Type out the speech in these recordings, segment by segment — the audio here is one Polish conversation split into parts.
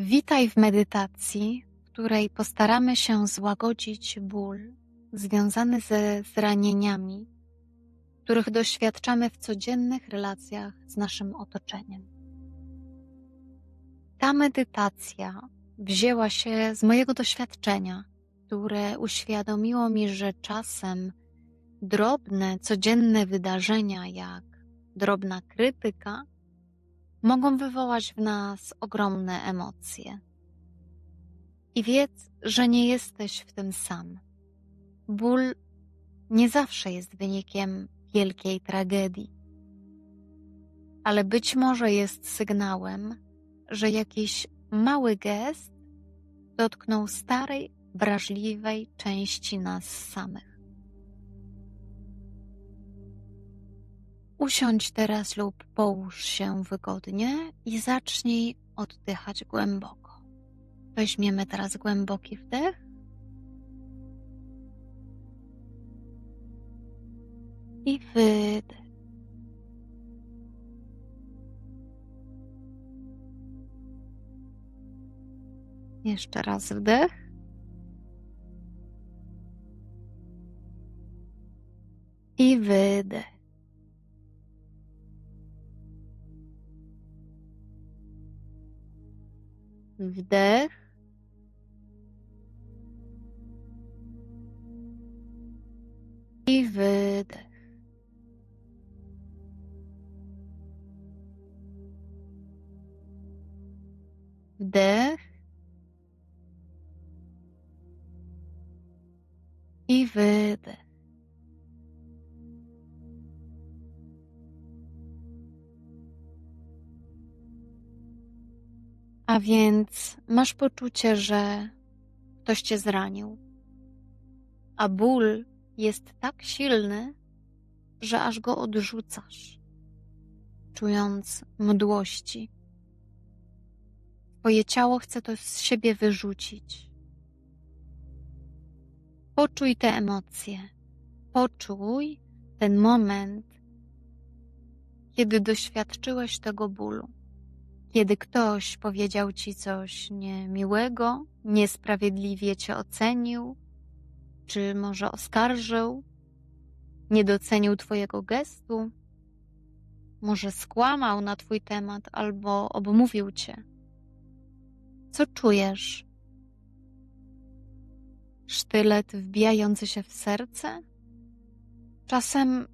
Witaj w medytacji, w której postaramy się złagodzić ból związany ze zranieniami, których doświadczamy w codziennych relacjach z naszym otoczeniem. Ta medytacja wzięła się z mojego doświadczenia, które uświadomiło mi, że czasem drobne, codzienne wydarzenia, jak drobna krytyka, mogą wywołać w nas ogromne emocje. I wiedz, że nie jesteś w tym sam. Ból nie zawsze jest wynikiem wielkiej tragedii, ale być może jest sygnałem, że jakiś mały gest dotknął starej, wrażliwej części nas samych. Usiądź teraz lub połóż się wygodnie i zacznij oddychać głęboko. Weźmiemy teraz głęboki wdech. I wydech. Jeszcze raz wdech. I wydech. Wdech. I wydech. Wdech. A więc masz poczucie, że ktoś cię zranił, a ból jest tak silny, że aż go odrzucasz, czując mdłości. Twoje ciało chce to z siebie wyrzucić. Poczuj te emocje. Poczuj ten moment, kiedy doświadczyłeś tego bólu. Kiedy ktoś powiedział ci coś niemiłego, niesprawiedliwie cię ocenił, czy może oskarżył, nie docenił twojego gestu, może skłamał na twój temat albo obmówił cię. Co czujesz? Sztylet wbijający się w serce? Czasem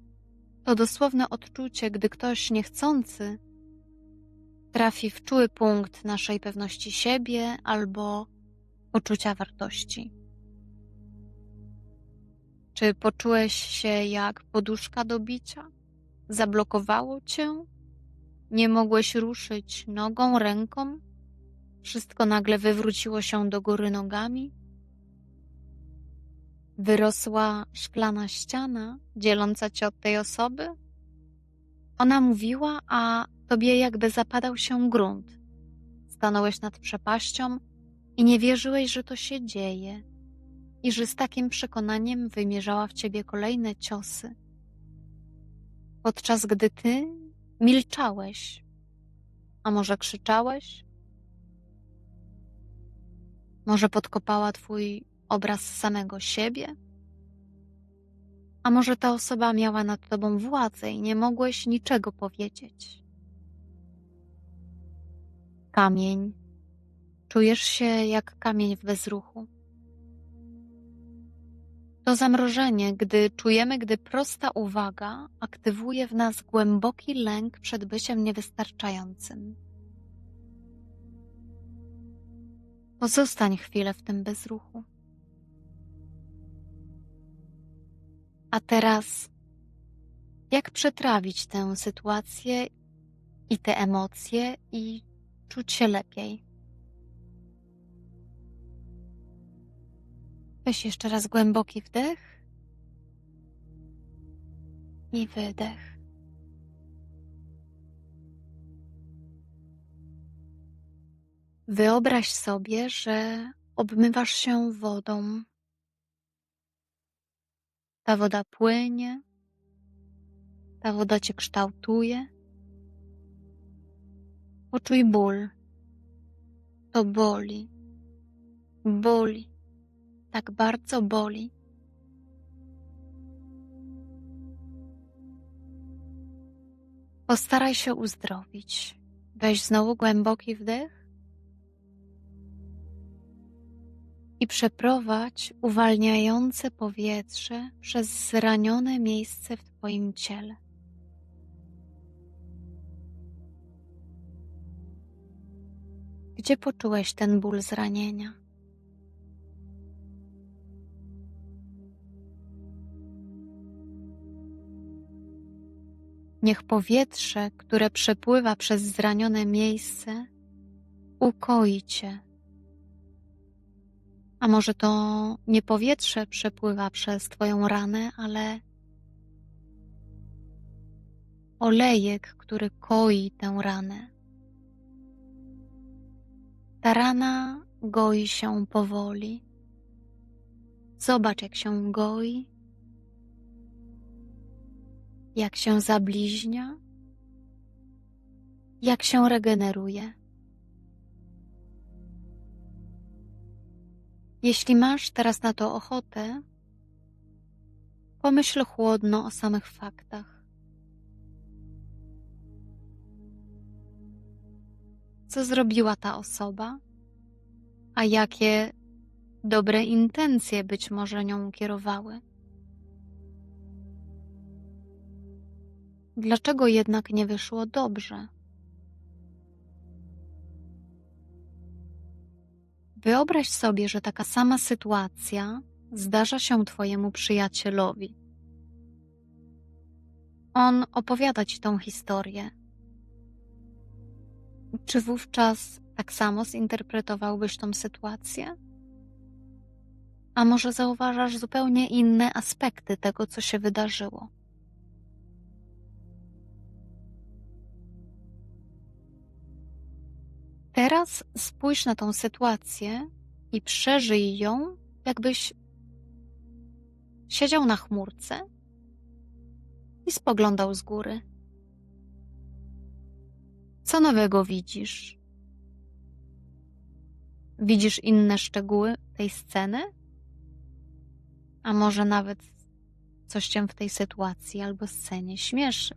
to dosłowne odczucie, gdy ktoś niechcący trafi w czuły punkt naszej pewności siebie albo poczucia wartości. Czy poczułeś się jak poduszka do bicia? Zablokowało cię? Nie mogłeś ruszyć nogą, ręką? Wszystko nagle wywróciło się do góry nogami? Wyrosła szklana ściana dzieląca cię od tej osoby? Ona mówiła, a Tobie jakby zapadał się grunt. Stanąłeś nad przepaścią i nie wierzyłeś, że to się dzieje i że z takim przekonaniem wymierzała w ciebie kolejne ciosy. Podczas gdy ty milczałeś, a może krzyczałeś? Może podkopała twój obraz samego siebie? A może ta osoba miała nad tobą władzę i nie mogłeś niczego powiedzieć? Kamień. Czujesz się jak kamień w bezruchu. To zamrożenie, gdy czujemy, gdy prosta uwaga aktywuje w nas głęboki lęk przed byciem niewystarczającym. Pozostań chwilę w tym bezruchu. A teraz, jak przetrawić tę sytuację i te emocje i czuć się lepiej. Weź jeszcze raz głęboki wdech i wydech. Wyobraź sobie, że obmywasz się wodą. Ta woda płynie, ta woda cię kształtuje. Poczuj ból. To boli. Boli. Tak bardzo boli. Postaraj się uzdrowić. Weź znowu głęboki wdech i przeprowadź uwalniające powietrze przez zranione miejsce w Twoim ciele. Gdzie poczułeś ten ból zranienia? Niech powietrze, które przepływa przez zranione miejsce, ukoi cię. A może to nie powietrze przepływa przez Twoją ranę, ale olejek, który koi tę ranę. Ta rana goi się powoli. Zobacz, jak się goi, jak się zabliźnia, jak się regeneruje. Jeśli masz teraz na to ochotę, pomyśl chłodno o samych faktach. Co zrobiła ta osoba, a jakie dobre intencje być może nią kierowały? Dlaczego jednak nie wyszło dobrze? Wyobraź sobie, że taka sama sytuacja zdarza się Twojemu przyjacielowi. On opowiada Ci tą historię. Czy wówczas tak samo zinterpretowałbyś tą sytuację? A może zauważasz zupełnie inne aspekty tego, co się wydarzyło? Teraz spójrz na tą sytuację i przeżyj ją, jakbyś siedział na chmurce i spoglądał z góry. Co nowego widzisz? Widzisz inne szczegóły tej sceny? A może nawet coś cię w tej sytuacji albo scenie śmieszy?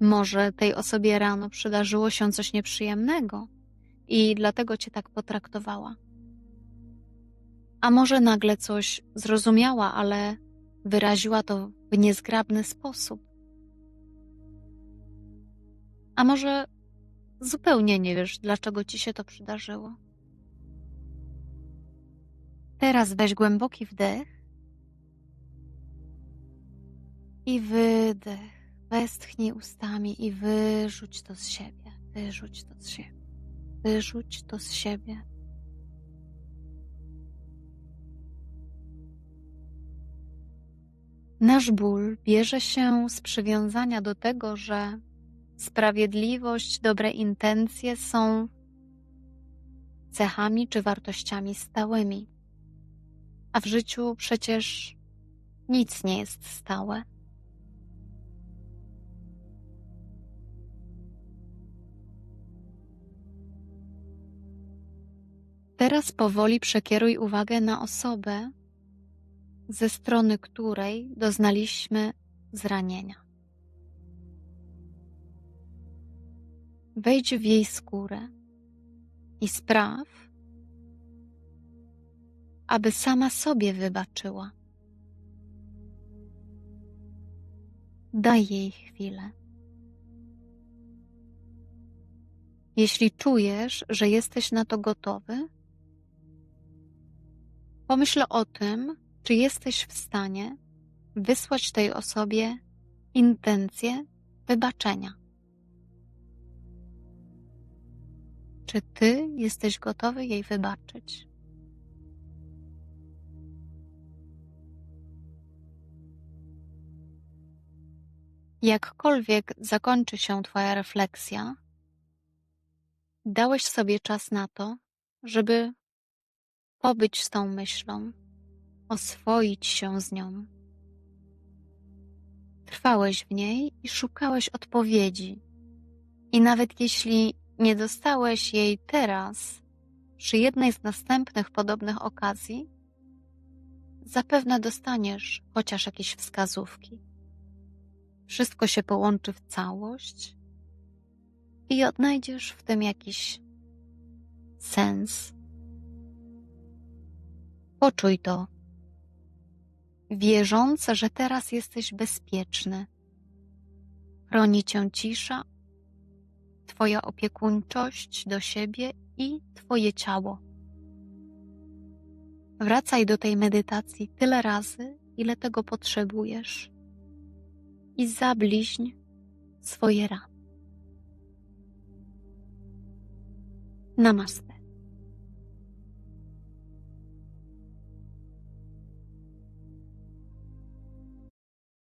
Może tej osobie rano przydarzyło się coś nieprzyjemnego i dlatego cię tak potraktowała. A może nagle coś zrozumiała, ale wyraziła to w niezgrabny sposób. A może zupełnie nie wiesz, dlaczego ci się to przydarzyło. Teraz weź głęboki wdech i wydech. Westchnij ustami i wyrzuć to z siebie. Wyrzuć to z siebie. Wyrzuć to z siebie. Nasz ból bierze się z przywiązania do tego, że sprawiedliwość, dobre intencje są cechami czy wartościami stałymi. A w życiu przecież nic nie jest stałe. Teraz powoli przekieruj uwagę na osobę, ze strony której doznaliśmy zranienia. Wejdź w jej skórę i spraw, aby sama sobie wybaczyła. Daj jej chwilę. Jeśli czujesz, że jesteś na to gotowy, Pomyśl o tym, czy jesteś w stanie wysłać tej osobie intencję wybaczenia. Czy ty jesteś gotowy jej wybaczyć? Jakkolwiek zakończy się Twoja refleksja, dałeś sobie czas na to, żeby pobyć z tą myślą, oswoić się z nią. Trwałeś w niej i szukałeś odpowiedzi. I nawet jeśli nie dostałeś jej teraz, przy jednej z następnych podobnych okazji, zapewne dostaniesz chociaż jakieś wskazówki. Wszystko się połączy w całość i odnajdziesz w tym jakiś sens. Poczuj to, wierząc, że teraz jesteś bezpieczny. Chroni cię cisza, Twoja opiekuńczość do siebie i Twoje ciało. Wracaj do tej medytacji tyle razy, ile tego potrzebujesz i zabliźń swoje rany. Namaste.